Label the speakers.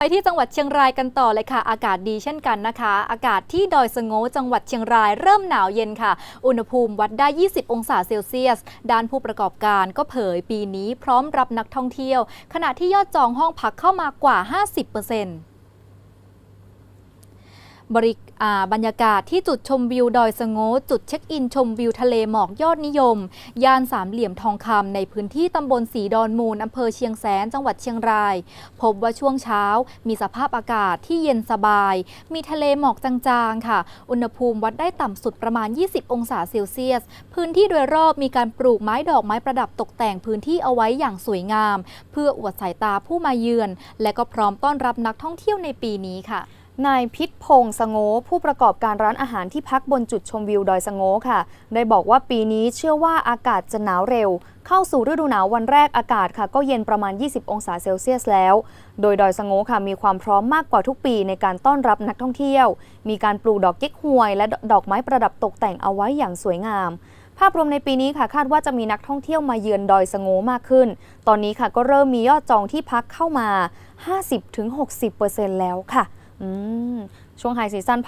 Speaker 1: ไปที่จังหวัดเชียงรายกันต่อเลยค่ะ อากาศดีเช่นกันนะคะ อากาศที่ดอยสงโง่จังหวัดเชียงรายเริ่มหนาวเย็นค่ะ อุณหภูมิวัดได้ 20 องศาเซลเซียส ด้านผู้ประกอบการก็เผยปีนี้พร้อมรับนักท่องเที่ยว ขณะที่ยอดจองห้องพักเข้ามากว่า 50%บริอ่า บรรรยากาศที่จุดชมวิวดอยสะโงจุดเช็คอินชมวิวทะเลหมอกยอดนิยม ย่านสามเหลี่ยมทองคำในพื้นที่ตำบลสีดอนมูลอำเภอเชียงแสน จังหวัดเชียงราย พบว่าช่วงเช้ามีสภาพอากาศที่เย็นสบาย มีทะเลหมอกจางๆ ค่ะ อุณหภูมิวัดได้ต่ำสุดประมาณ 20 องศาเซลเซียส พื้นที่โดยรอบมีการปลูกไม้ดอกไม้ประดับตกแต่งพื้นที่เอาไว้อย่างสวยงาม เพื่ออวดสายตาผู้มาเยือน และก็พร้อมต้อนรับนักท่องเที่ยวในปีนี้ค่ะ
Speaker 2: นายพิษพงษ์สงโงผู้ประกอบการร้านอาหารที่พักบนจุดชมวิวดอยสะโงค่ะ ได้บอกว่าปีนี้เชื่อว่าอากาศจะหนาวเร็ว เข้าสู่ฤดูหนาววันแรกอากาศค่ะ ก็เย็นประมาณ 20 องศาเซลเซียสแล้ว โดยดอยสะโงค่ะมีความพร้อมมากกว่าทุกปีในการต้อนรับนักท่องเที่ยว มีการปลูกดอกเก๊กฮวย และดอกไม้ประดับตกแต่งเอาไว้อย่างสวยงามภาพรวมในปีนี้ค่ะคาดว่าจะมีนักท่องเที่ยวมาเยือนดอยสะโงมากขึ้น ตอนนี้ค่ะก็เริ่มมียอดจองที่พักเข้ามา 50-60%แล้วค่ะ อืมช่วงไฮซีซั่นภาค